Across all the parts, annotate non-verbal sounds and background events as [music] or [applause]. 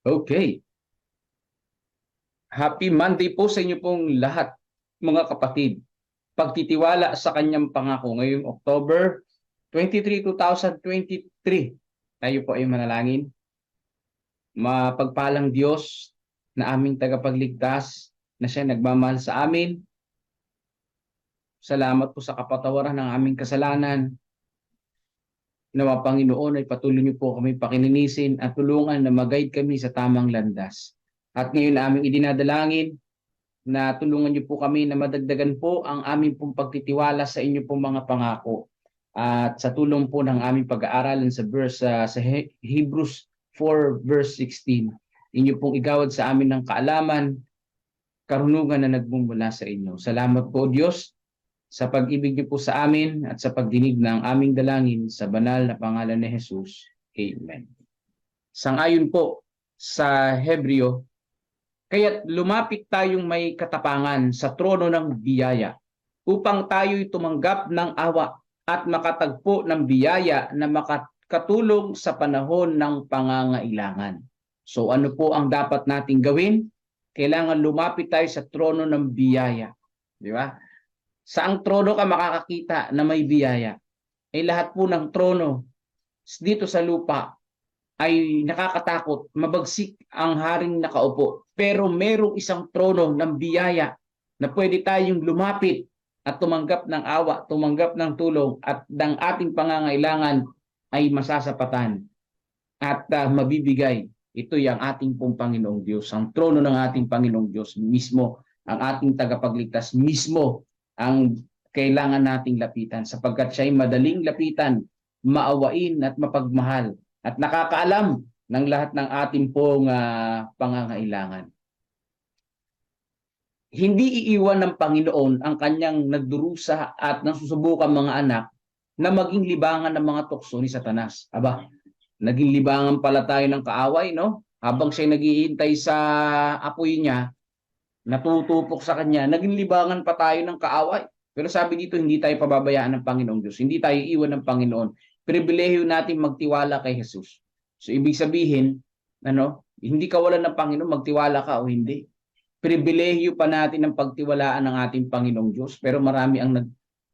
Okay. Happy Monday po sa inyo pong lahat, mga kapatid. Pagtitiwala sa kanyang pangako ngayong October 23, 2023. Tayo po ay manalangin. Mapagpalang Diyos na aming tagapagligtas na siya nagmamahal sa amin. Salamat po sa kapatawaran ng aming kasalanan. Nawa Panginoon ay patuloy niyo po kami pakininisin at tulungan na mag-guide kami sa tamang landas. At ngayon aming idinadalangin na tulungan niyo po kami na madagdagan po ang aming pong pagtitiwala sa inyo pong mga pangako. At sa tulong po ng aming pag-aaralan sa verse ah, sa He- Hebrews 4 verse 16, inyo pong igawad sa amin ng kaalaman, karunungan na nagmumula sa inyo. Salamat po Diyos sa pag-ibig niyo po sa amin at sa pagdinig ng aming dalangin sa banal na pangalan ni Jesus. Amen. Sangayon po sa Hebreo, kaya't lumapit tayong may katapangan sa trono ng biyaya upang tayo'y tumanggap ng awa at makatagpo ng biyaya na makatulong sa panahon ng pangangailangan. So ano po ang dapat nating gawin? Kailangan lumapit tayo sa trono ng biyaya. Di ba? Saang trono ka makakakita na may biyaya? Eh lahat po ng trono dito sa lupa ay nakakatakot, mabagsik ang haring nakaupo. Pero merong isang trono ng biyaya na pwede tayong lumapit at tumanggap ng awa, tumanggap ng tulong at ng ating pangangailangan ay masasapatan at ah, mabibigay. Ito yung ating pong Panginoong Diyos. Ang trono ng ating Panginoong Diyos mismo, ang ating tagapagligtas mismo ang kailangan nating lapitan sapagkat siya ay madaling lapitan, maawain at mapagmahal at nakakaalam ng lahat ng ating pong ah, pangangailangan. Hindi iiwan ng Panginoon ang kanyang nagdurusa at nasusubukan mga anak na maging libangan ng mga tukso ni Satanas. Aba, naging libangan pala tayo ng kaaway, no? Habang siya naghihintay sa apoy niya, natutupok sa kanya, naging libangan pa tayo ng kaaway. Pero sabi dito, hindi tayo pababayaan ng Panginoong Diyos. Hindi tayo iwan ng Panginoon. Pribilehyo natin magtiwala kay Jesus. So, ibig sabihin, ano, hindi kawalan ng Panginoon, magtiwala ka o hindi. Pribilehyo pa natin ang pagtiwalaan ng ating Panginoong Diyos. Pero marami ang, nag,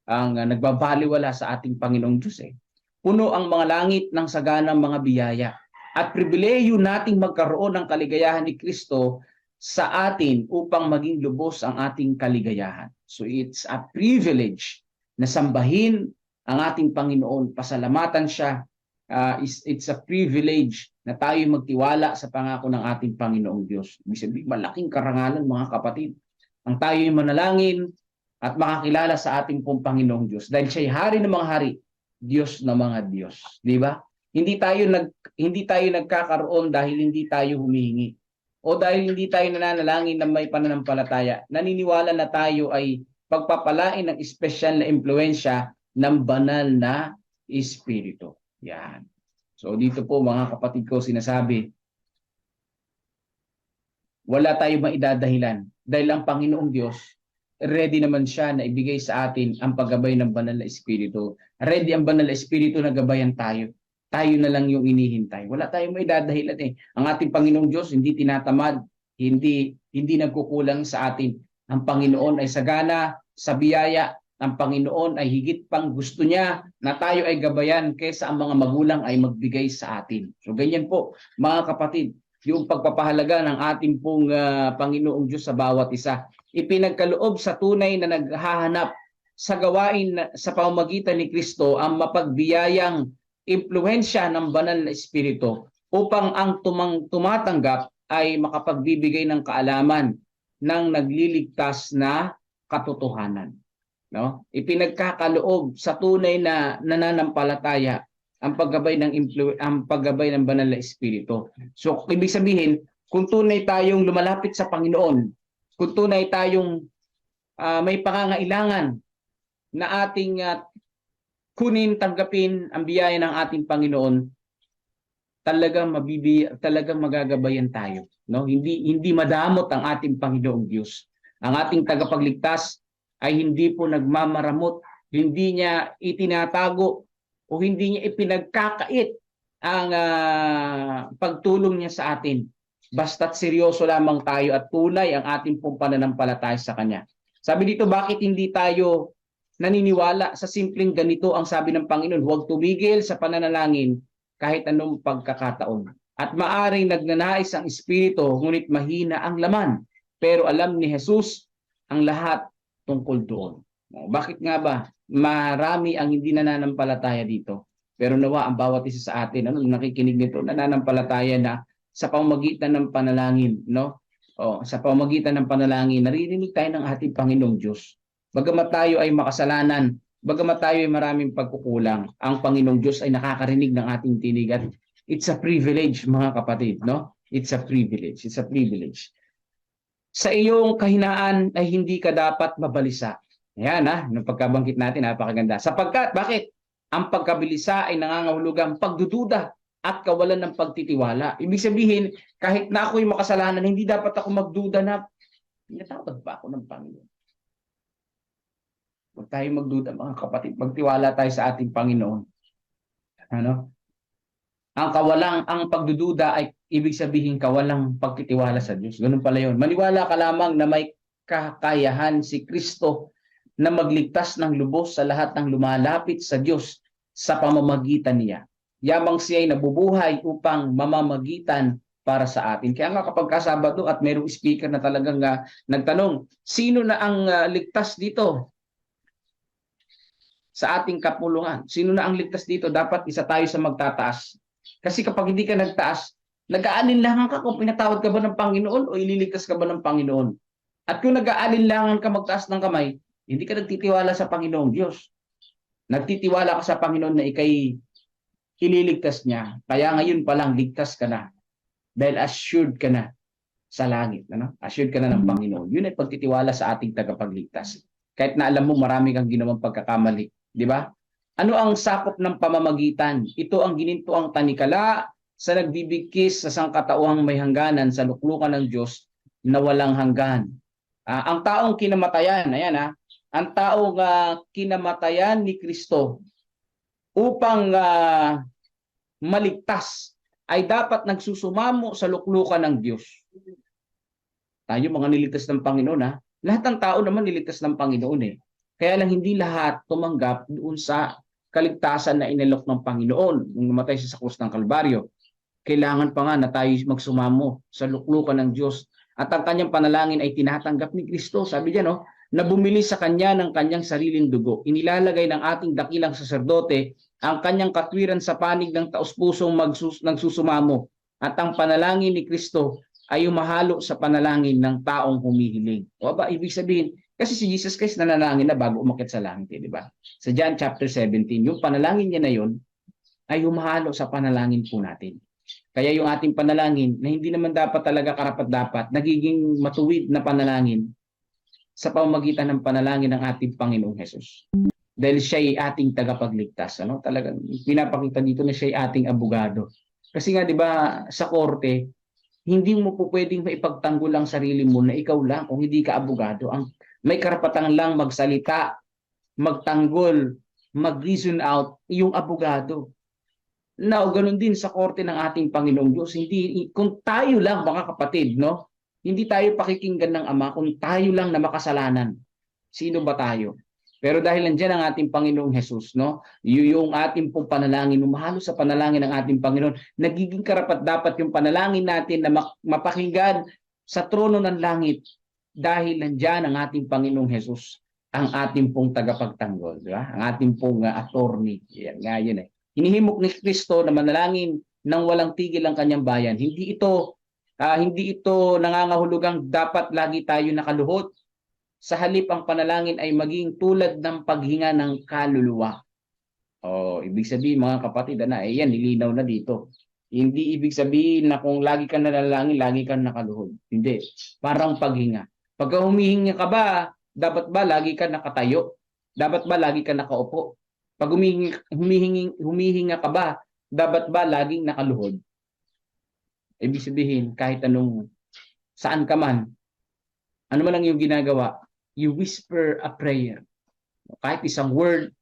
ang uh, nagbabaliwala sa ating Panginoong Diyos. Eh. Puno ang mga langit ng saganang mga biyaya. At pribilehyo nating magkaroon ng kaligayahan ni Kristo sa atin upang maging lubos ang ating kaligayahan. So it's a privilege na sambahin ang ating Panginoon, pasalamatan siya. Uh, it's, it's a privilege na tayo magtiwala sa pangako ng ating Panginoong Diyos. Ibig sabihin, malaking karangalan mga kapatid. Ang tayo'y manalangin at makakilala sa ating pong Panginoong Diyos. Dahil siya'y hari ng mga hari, Diyos ng mga Diyos. Di ba? Hindi tayo nag hindi tayo nagkakaroon dahil hindi tayo humihingi o dahil hindi tayo nananalangin na may pananampalataya, naniniwala na tayo ay pagpapalain ng espesyal na impluensya ng banal na espiritu. Yan. So dito po mga kapatid ko sinasabi, wala tayong maidadahilan dahil ang Panginoong Diyos ready naman siya na ibigay sa atin ang paggabay ng banal na espiritu. Ready ang banal na espiritu na gabayan tayo tayo na lang yung inihintay. Wala tayong may dadahilan eh. Ang ating Panginoong Diyos hindi tinatamad, hindi hindi nagkukulang sa atin. Ang Panginoon ay sagana sa biyaya. Ang Panginoon ay higit pang gusto niya na tayo ay gabayan kaysa ang mga magulang ay magbigay sa atin. So ganyan po, mga kapatid, yung pagpapahalaga ng ating pong uh, Panginoong Diyos sa bawat isa. Ipinagkaloob sa tunay na naghahanap sa gawain sa pamamagitan ni Kristo ang mapagbiyayang impluensya ng banal na espiritu upang ang tumang, tumatanggap ay makapagbibigay ng kaalaman ng nagliligtas na katotohanan. No? Ipinagkakaloob sa tunay na nananampalataya ang paggabay ng influ- ang paggabay ng banal na espiritu. So ibig sabihin, kung tunay tayong lumalapit sa Panginoon, kung tunay tayong uh, may pangangailangan na ating uh, kunin, tanggapin ang biyaya ng ating Panginoon, talagang mabibi talagang magagabayan tayo, no? Hindi hindi madamot ang ating Panginoong Diyos. Ang ating tagapagligtas ay hindi po nagmamaramot, hindi niya itinatago o hindi niya ipinagkakait ang uh, pagtulong niya sa atin. basta't seryoso lamang tayo at tunay ang ating pong pananampalataya sa Kanya. Sabi dito, bakit hindi tayo naniniwala sa simpleng ganito ang sabi ng Panginoon, huwag tumigil sa pananalangin kahit anong pagkakataon. At maaring nagnanais ang Espiritu, ngunit mahina ang laman. Pero alam ni Jesus ang lahat tungkol doon. Bakit nga ba? Marami ang hindi nananampalataya dito. Pero nawa ang bawat isa sa atin, ano, nakikinig nito, nananampalataya na sa pamamagitan ng panalangin, no? O, sa pamamagitan ng panalangin, naririnig tayo ng ating Panginoong Diyos. Bagamat tayo ay makasalanan, bagamat tayo ay maraming pagkukulang, ang Panginoong Diyos ay nakakarinig ng ating tinig at it's a privilege mga kapatid, no? It's a privilege, it's a privilege. Sa iyong kahinaan ay hindi ka dapat mabalisa. Ayan ha, ng pagkabanggit natin, napakaganda. Sapagkat, bakit? Ang pagkabilisa ay nangangahulugang pagdududa at kawalan ng pagtitiwala. Ibig sabihin, kahit na ako'y makasalanan, hindi dapat ako magduda na pinatawad ba ako ng Panginoon? Huwag tayo magduda mga kapatid. Magtiwala tayo sa ating Panginoon. Ano? Ang kawalang, ang pagdududa ay ibig sabihin kawalang pagtitiwala sa Diyos. Ganun pala yun. Maniwala ka lamang na may kakayahan si Kristo na magligtas ng lubos sa lahat ng lumalapit sa Diyos sa pamamagitan niya. Yamang siya ay nabubuhay upang mamamagitan para sa atin. Kaya nga kapag kasabado at mayroong speaker na talagang uh, nagtanong, sino na ang uh, ligtas dito? Sa ating kapulungan. Sino na ang ligtas dito? Dapat isa tayo sa magtataas. Kasi kapag hindi ka nagtaas, nag-aalinlangan ka kung pinatawad ka ba ng Panginoon o ililigtas ka ba ng Panginoon. At kung nag-aalinlangan ka magtaas ng kamay, hindi ka nagtitiwala sa Panginoong Diyos. Nagtitiwala ka sa Panginoon na ikay ililigtas niya. Kaya ngayon pa lang ligtas ka na. Dahil assured ka na sa langit. Ano? Assured ka na ng Panginoon. Yun ay pagtitiwala sa ating tagapagligtas. Kahit na alam mo marami kang ginawang pagkakamali. Di ba? Ano ang sakop ng pamamagitan? Ito ang gininto ang tanikala sa nagbibigkis sa sangkatauhang may hangganan sa luklukan ng Diyos na walang hanggan. Ah, ang taong kinamatayan, ayan ha, ang taong uh, kinamatayan ni Kristo upang uh, maligtas ay dapat nagsusumamo sa luklukan ng Diyos. Tayo mga niligtas ng Panginoon ha. Lahat ng tao naman niligtas ng Panginoon eh. Kaya lang hindi lahat tumanggap doon sa kaligtasan na inalok ng Panginoon nung namatay siya sa krus ng Kalbaryo. Kailangan pa nga na tayo magsumamo sa luklukan ng Diyos at ang kanyang panalangin ay tinatanggap ni Kristo. Sabi niya no, na bumili sa kanya ng kanyang sariling dugo. Inilalagay ng ating dakilang saserdote ang kanyang katwiran sa panig ng taus-pusong magsus nagsusumamo at ang panalangin ni Kristo ay umahalo sa panalangin ng taong humihiling. O ba, ibig sabihin, kasi si Jesus Christ nanalangin na bago umakit sa langit, di ba? Sa John chapter 17, yung panalangin niya na yon ay humahalo sa panalangin po natin. Kaya yung ating panalangin na hindi naman dapat talaga karapat-dapat, nagiging matuwid na panalangin sa pamamagitan ng panalangin ng ating Panginoong Hesus. Dahil siya ay ating tagapagligtas. Ano? Talagang pinapakita dito na siya ay ating abogado. Kasi nga 'di ba sa korte, hindi mo po pwedeng maipagtanggol ang sarili mo na ikaw lang kung hindi ka abogado. Ang may karapatan lang magsalita, magtanggol, mag-reason out yung abogado. Now, ganun din sa korte ng ating Panginoong Diyos. Hindi, kung tayo lang, mga kapatid, no? Hindi tayo pakikinggan ng Ama kung tayo lang na makasalanan. Sino ba tayo? Pero dahil nandiyan ang ating Panginoong Jesus, no? Yung ating pong panalangin, umahalo sa panalangin ng ating Panginoon, nagiging karapat dapat yung panalangin natin na mapakinggan sa trono ng langit dahil nandiyan ang ating Panginoong Jesus, ang ating pong tagapagtanggol, di ba? Ang ating pong uh, attorney. Yan nga yun eh. Hinihimok ni Kristo na manalangin nang walang tigil ang kanyang bayan. Hindi ito uh, hindi ito nangangahulugang dapat lagi tayo nakaluhot. Sa halip ang panalangin ay maging tulad ng paghinga ng kaluluwa. Oh, ibig sabihin mga kapatid, na eh, yan nilinaw na dito. Hindi ibig sabihin na kung lagi ka nanalangin, lagi ka nakaluhod. Hindi. Parang paghinga. Pagka humihinga ka ba, dapat ba lagi ka nakatayo? Dapat ba lagi ka nakaupo? Pag humihingi, humihingi, humihinga ka ba, dapat ba laging nakaluhod? Ibig sabihin, kahit anong, saan ka man, ano man lang yung ginagawa, you whisper a prayer. Kahit isang word,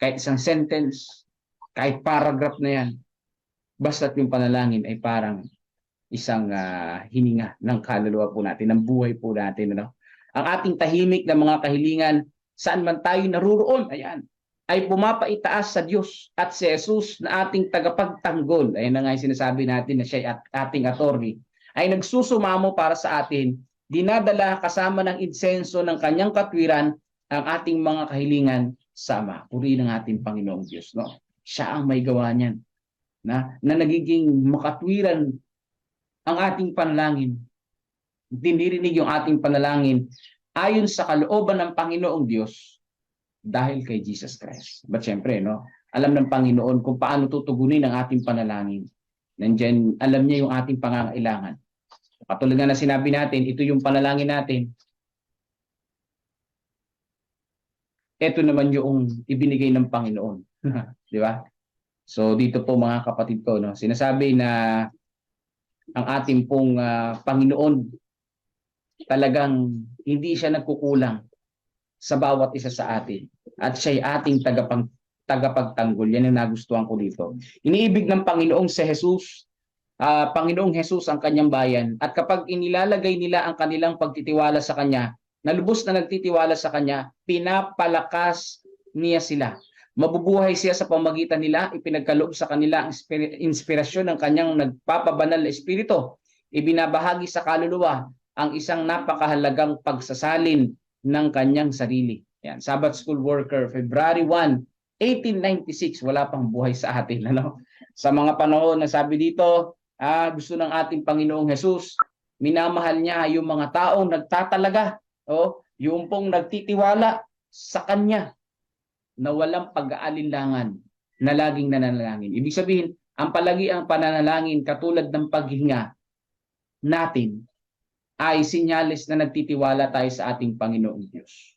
kahit isang sentence, kahit paragraph na yan, basta't yung panalangin ay parang isang ah, hininga ng kaluluwa po natin, ng buhay po natin. Ano? Ang ating tahimik na mga kahilingan, saan man tayo naruroon, ayan, ay pumapaitaas sa Diyos at si Jesus na ating tagapagtanggol. Ayan na nga yung sinasabi natin na siya at ating attorney ay nagsusumamo para sa atin, dinadala kasama ng insenso ng kanyang katwiran ang ating mga kahilingan sa Ama. Puri ng ating Panginoong Diyos. No? Siya ang may gawa niyan. Na, na nagiging makatwiran ang ating panalangin. Dinirinig yung ating panalangin ayon sa kalooban ng Panginoong Diyos dahil kay Jesus Christ. But syempre, no, alam ng Panginoon kung paano tutugunin ang ating panalangin. Nandiyan, alam niya yung ating pangangailangan. Katulad nga na sinabi natin, ito yung panalangin natin. Ito naman yung ibinigay ng Panginoon. [laughs] Di ba? So dito po mga kapatid ko, no, sinasabi na ang ating pong ah, Panginoon talagang hindi siya nagkukulang sa bawat isa sa atin. At siya'y ating tagapang, tagapagtanggol. Yan ang nagustuhan ko dito. Iniibig ng Panginoong si Jesus, ah, Panginoong Jesus ang kanyang bayan. At kapag inilalagay nila ang kanilang pagtitiwala sa Kanya, na lubos na nagtitiwala sa Kanya, pinapalakas niya sila. Mabubuhay siya sa pamagitan nila, ipinagkaloob sa kanila ang inspira- inspirasyon ng kanyang nagpapabanal na espiritu. Ibinabahagi sa kaluluwa ang isang napakahalagang pagsasalin ng kanyang sarili. Yan, Sabbath School Worker, February 1, 1896, wala pang buhay sa atin. Ano? Sa mga panahon na sabi dito, ah, gusto ng ating Panginoong Jesus, minamahal niya yung mga taong nagtatalaga, oh, yung pong nagtitiwala sa Kanya na walang pag-aalinlangan na laging nananalangin. Ibig sabihin, ang palagi ang pananalangin katulad ng paghinga natin ay sinyales na nagtitiwala tayo sa ating Panginoong Diyos.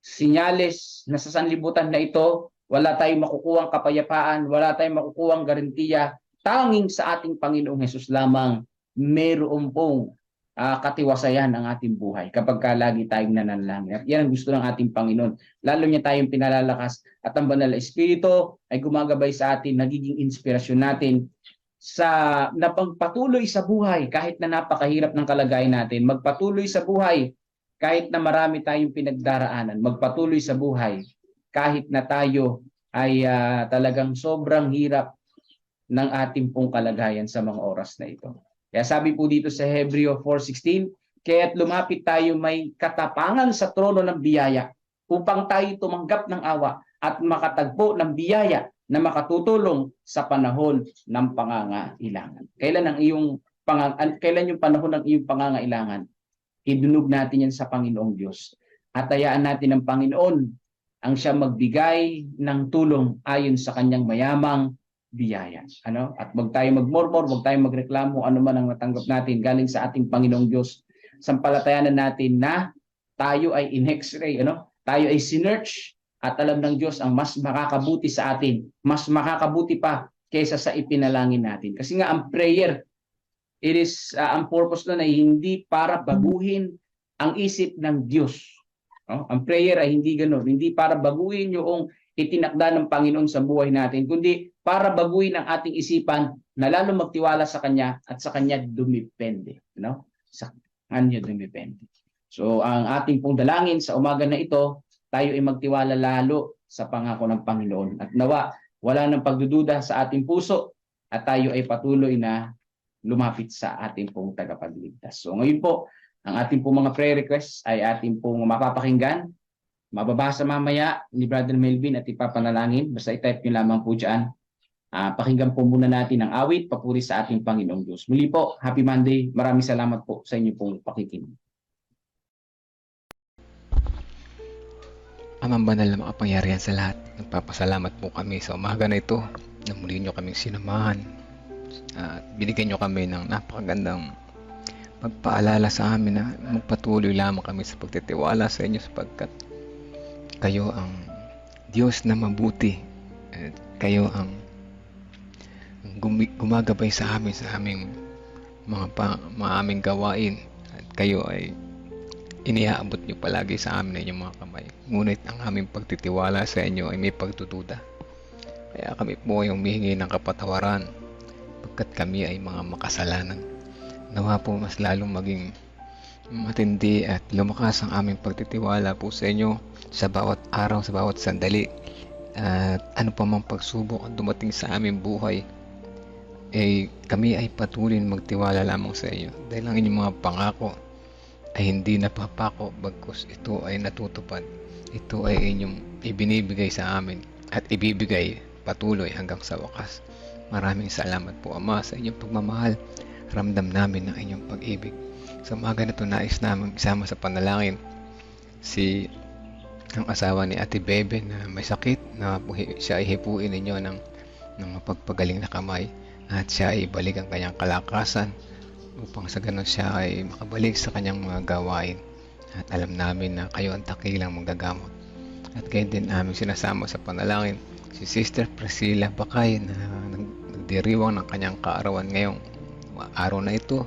Sinyales na sa sanlibutan na ito, wala tayong makukuhang kapayapaan, wala tayong makukuhang garantiya, tanging sa ating Panginoong Hesus lamang mayroon pong ah, katiwasayan ang ating buhay kapag ka lagi tayong nananalangin. At yan ang gusto ng ating Panginoon. Lalo niya tayong pinalalakas at ang banal na Espiritu ay gumagabay sa atin, nagiging inspirasyon natin sa napagpatuloy sa buhay kahit na napakahirap ng kalagayan natin, magpatuloy sa buhay kahit na marami tayong pinagdaraanan, magpatuloy sa buhay kahit na tayo ay ah, talagang sobrang hirap ng ating pong kalagayan sa mga oras na ito. Kaya sabi po dito sa Hebreo 4.16, kaya't lumapit tayo may katapangan sa trono ng biyaya upang tayo tumanggap ng awa at makatagpo ng biyaya na makatutulong sa panahon ng pangangailangan. Kailan ang iyong pangang an- kailan yung panahon ng iyong pangangailangan? Idunog natin yan sa Panginoong Diyos. At hayaan natin ng Panginoon ang siya magbigay ng tulong ayon sa kanyang mayamang biyaya. Ano? At wag tayo magmurmur, wag tayo magreklamo ano man ang natanggap natin galing sa ating Panginoong Diyos. Sampalatayanan natin na tayo ay in X-ray, ano? Tayo ay sinearch at alam ng Diyos ang mas makakabuti sa atin, mas makakabuti pa kaysa sa ipinalangin natin. Kasi nga ang prayer, it is uh, ang purpose nun ay hindi para baguhin ang isip ng Diyos. No? Ang prayer ay hindi ganoon, hindi para baguhin yung itinakda ng Panginoon sa buhay natin, kundi para baguhin ang ating isipan na lalo magtiwala sa Kanya at sa Kanya dumipende. No? Sa Kanya dumipende. So ang ating pong dalangin sa umaga na ito, tayo ay magtiwala lalo sa pangako ng Panginoon. At nawa, wala nang pagdududa sa ating puso at tayo ay patuloy na lumapit sa ating pong tagapagligtas. So ngayon po, ang ating pong mga prayer requests ay ating pong mapapakinggan. Mababasa mamaya ni Brother Melvin at ipapanalangin. Basta i-type nyo lamang po dyan. Ah, pakinggan po muna natin ang awit, papuri sa ating Panginoong Diyos. Muli po, Happy Monday. Maraming salamat po sa inyo pong pakikinig. Amang banal na makapangyarihan sa lahat, nagpapasalamat po kami sa umaga na ito na muli nyo kaming sinamahan at binigyan nyo kami ng napakagandang pagpaalala sa amin na magpatuloy lamang kami sa pagtitiwala sa inyo sapagkat kayo ang Diyos na mabuti at kayo ang gumagabay sa amin sa aming mga, pa, mga aming gawain at kayo ay iniaabot niyo palagi sa amin ang inyong mga kamay. Ngunit ang aming pagtitiwala sa inyo ay may pagtutuda. Kaya kami po ay humihingi ng kapatawaran pagkat kami ay mga makasalanan. nawa po mas lalong maging matindi at lumakas ang aming pagtitiwala po sa inyo sa bawat araw, sa bawat sandali. At ano pa mang pagsubok ang dumating sa aming buhay, eh kami ay patuloy magtiwala lamang sa inyo dahil ang inyong mga pangako ay hindi napapako bagkus ito ay natutupad. Ito ay inyong ibinibigay sa amin at ibibigay patuloy hanggang sa wakas. Maraming salamat po Ama sa inyong pagmamahal. Ramdam namin ang inyong pag-ibig. Sa umaga na nais namin isama sa panalangin si ang asawa ni Ate Bebe na may sakit na siya ay hipuin ninyo ng, ng mapagpagaling na kamay at siya ay ibalik ang kanyang kalakasan upang sa ganun siya ay makabalik sa kanyang mga gawain. At alam namin na kayo ang takilang manggagamot. At gayon din namin sinasama sa panalangin si Sister Priscilla Bakay na nag- nagdiriwang ng kanyang kaarawan ngayong araw na ito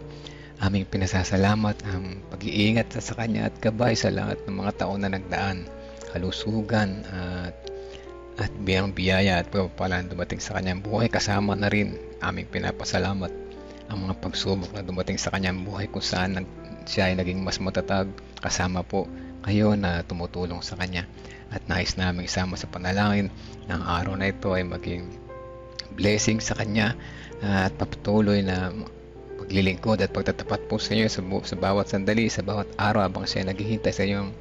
aming pinasasalamat ang pag-iingat sa, kanya at gabay sa lahat ng mga taon na nagdaan kalusugan at at biyang biyaya at pagpapalaan dumating sa kanyang buhay. Kasama na rin aming pinapasalamat ang mga pagsubok na dumating sa kanyang buhay kung saan nag, siya ay naging mas matatag. Kasama po kayo na tumutulong sa kanya at nais namin isama sa panalangin ng araw na ito ay maging blessing sa kanya at papatuloy na paglilingkod at pagtatapat po sa inyo sa, sa bawat sandali, sa bawat araw habang siya naghihintay sa inyong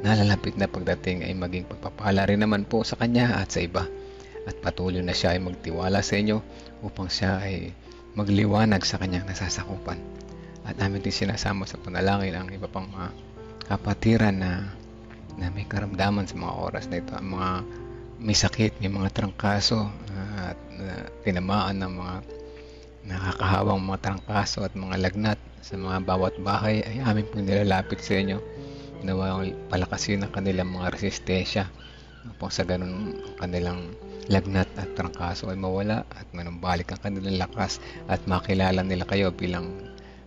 nalalapit na pagdating ay maging pagpapala rin naman po sa kanya at sa iba. At patuloy na siya ay magtiwala sa inyo upang siya ay magliwanag sa kanyang nasasakupan. At namin din sinasama sa panalangin ang iba pang mga kapatiran na, na may karamdaman sa mga oras na ito. Ang mga may sakit, may mga trangkaso at na tinamaan ng mga nakakahawang mga trangkaso at mga lagnat sa mga bawat bahay. Ay amin po nilalapit sa inyo. Nawa palakasin ang kanilang mga resistensya. Upang sa ganun ang kanilang lagnat at trangkaso ay mawala at manumbalik ang kanilang lakas at makilala nila kayo bilang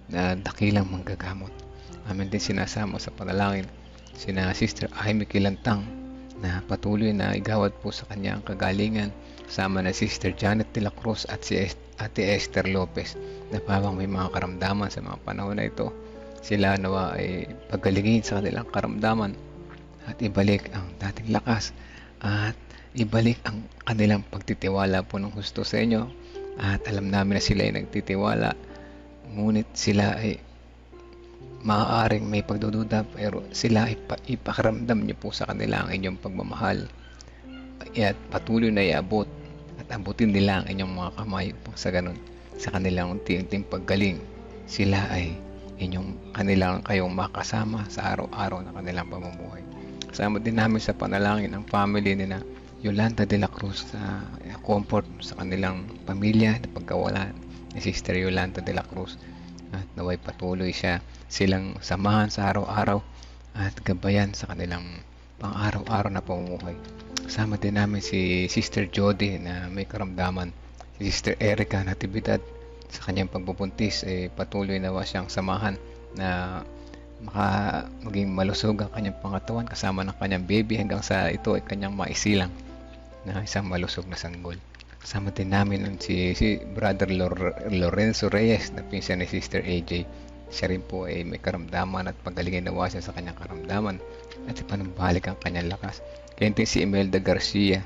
na dakilang manggagamot. Amin din sinasama sa panalangin sina Sister Amy Kilantang na patuloy na igawad po sa kanya ang kagalingan kasama na Sister Janet de la Cruz at si Ate Esther Lopez na parang may mga karamdaman sa mga panahon na ito. Sila nawa ay pagalingin sa kanilang karamdaman at ibalik ang dating lakas at ibalik ang kanilang pagtitiwala po ng husto sa inyo at alam namin na sila ay nagtitiwala ngunit sila ay maaaring may pagdududa pero sila ay pa, ipakaramdam niyo po sa kanila ang inyong pagmamahal. At patuloy na iabot at abutin nila ang inyong mga kamay upang sa ganun sa kanilang unti-unting paggaling. Sila ay inyong kanilang kayong makasama sa araw-araw na kanilang pamumuhay. Kasama din namin sa panalangin ang family ni na Yolanda de la Cruz sa comfort sa kanilang pamilya na pagkawala ni Sister Yolanda de la Cruz. At naway patuloy siya silang samahan sa araw-araw at gabayan sa kanilang pang-araw-araw na pamumuhay. Kasama din namin si Sister Jody na may karamdaman, si Sister Erica Natividad sa kanyang pagbubuntis eh, patuloy nawa siyang samahan na maka maging malusog ang kanyang pangatawan kasama ng kanyang baby hanggang sa ito ay kanyang maisilang na isang malusog na sanggol. Kasama din namin si, si Brother Lor- Lorenzo Reyes na pinsan ni Sister AJ. Siya rin po ay may karamdaman at pagalingin nawa siya sa kanyang karamdaman at ipanumbalik ang kanyang lakas. Din si Imelda Garcia,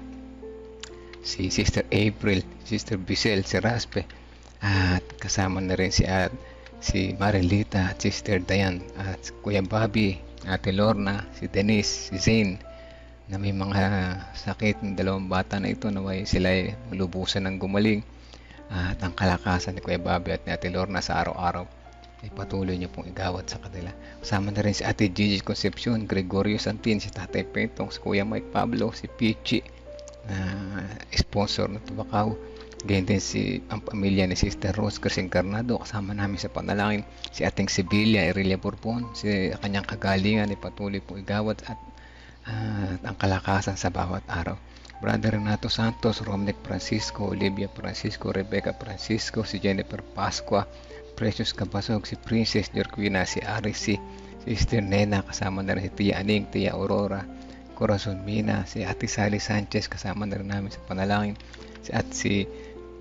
si Sister April, Sister Bisel, si Raspe, at kasama na rin si at si Marilita at Sister Dayan at Kuya Bobby, Ate Lorna, si Denise, si Zane na may mga sakit ng dalawang bata na ito naway sila ay lubusan ng gumaling at ang kalakasan ni Kuya Bobby at ni Ate Lorna sa araw-araw ay patuloy niyo pong igawad sa kanila. Kasama na rin si Ate Gigi Concepcion, Gregorio Santin, si Tatay Pentong, si Kuya Mike Pablo, si Pichi, na sponsor ng Tubakaw. Ganyan din si ang pamilya ni Sister Rose Crescent Carnado kasama namin sa panalangin si ating Sibilia Irelia Bourbon si kanyang kagalingan ay patuloy po igawad at at ang kalakasan sa bawat araw. Brother Renato Santos, Romnick Francisco, Olivia Francisco, Rebecca Francisco, si Jennifer Pasqua, Precious Cabasog, si Princess Jorquina, si Arisi, si Sister Nena, kasama na rin si Tia Aning, Tia Aurora, Corazon Mina, si Ate Sally Sanchez, kasama na rin namin sa panalangin, si at si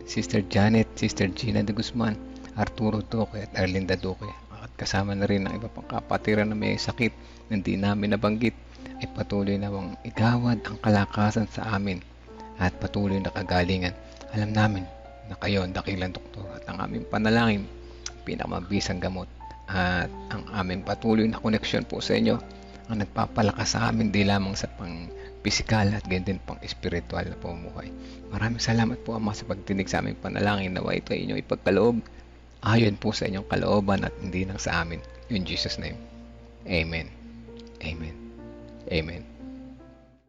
Sister Janet, Sister Gina de Guzman, Arturo Duque at Erlinda Duque. At kasama na rin ang iba pang kapatiran na may sakit na hindi namin nabanggit. Ay patuloy nawang igawad ang kalakasan sa amin at patuloy na kagalingan. Alam namin na kayo ang dakilang doktor at ang aming panalangin. ang pinakamabisang gamot at ang aming patuloy na koneksyon po sa inyo ang nagpapalakas sa amin di lamang sa pang pisikal at ganyan din pang espiritual na pamumuhay. Maraming salamat po Ama sa pagtinig sa aming panalangin nawa ito ay inyong ipagkaloob ayon po sa inyong kalooban at hindi lang sa amin. In Jesus' name. Amen. Amen. Amen.